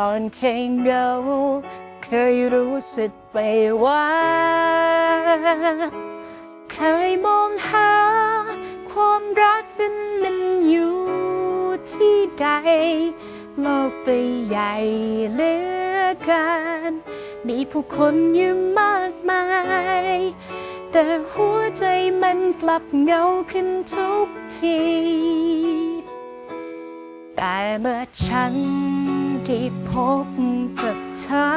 ก่อนเคยเหงาเคยรู้สึกไปว่า เคยมองหา ความรักเป็นมันอยู่ที่ใด โลกใบใหญ่เหลือเกินมีผู้คนอยู่มากมาย แต่หัวใจมันกลับเงาขึ้นทุกที แต่เมื่อฉัน ได้พบกับเธอ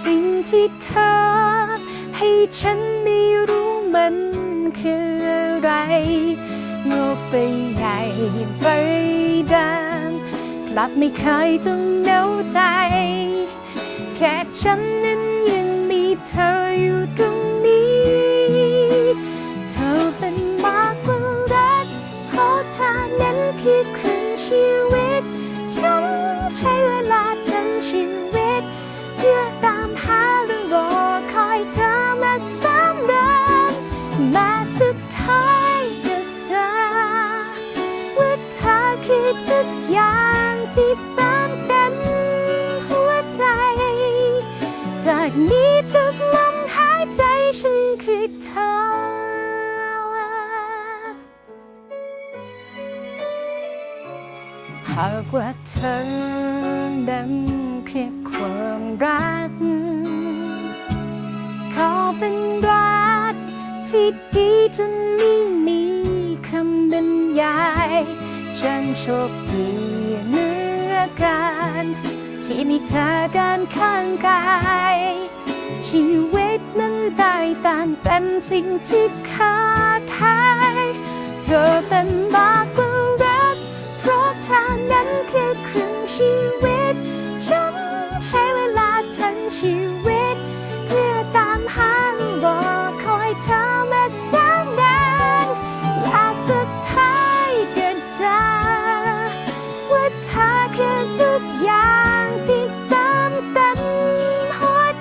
สิ่งที่เธอ ให้ฉันไม่รู้มันคืออะไรโลกใบใหญ่ใบดังกลับไม่เคยต้องเหงาใจ แค่ฉันนั้นยังมีเธออยู่ตรงนี้ เธอเป็นมากกว่ารักเพราะเธอนั้นคือครึ่งชีวิต สามเดือนมาสุดท้ายก็เจอว่าเธอคือทุกอย่างที่เติมเต็มหัวใจ จากนี้ทุกลมหายใจฉันคือเธอหากว่าเธอนั้นเพียงความรัก เป็นรักที่ดีจนไม่มีคำบรรยายฉันโชคดีเหลือกันที่มีเธอด้านข้างกายชีวิตนั้นได้ตามเป็นสิ่งที่ขาดหายเธอเป็นมากกว่ารัก เพราะเธอนั้นคือครึ่งชีวิต ฉันใช้เวลาทั้งชีวิต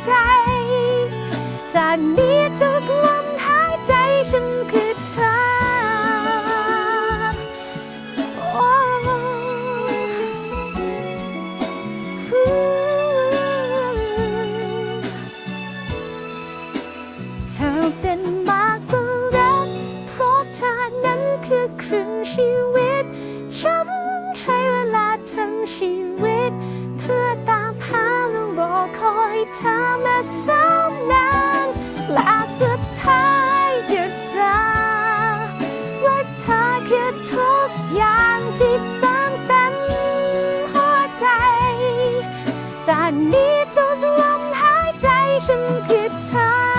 ใจ จากนี้ทุกลมหายใจฉันคือเธอโอ้เธอเป็นมากกว่ารักเพราะเธอนั้นคือครึ่งชีวิต เธอมาสามนานและสุดท้ายก็เจอว่าเธอคือทุกอย่างที่เติมเต็มหัวใจ จากนี้จนลมหายใจฉันคือเธอ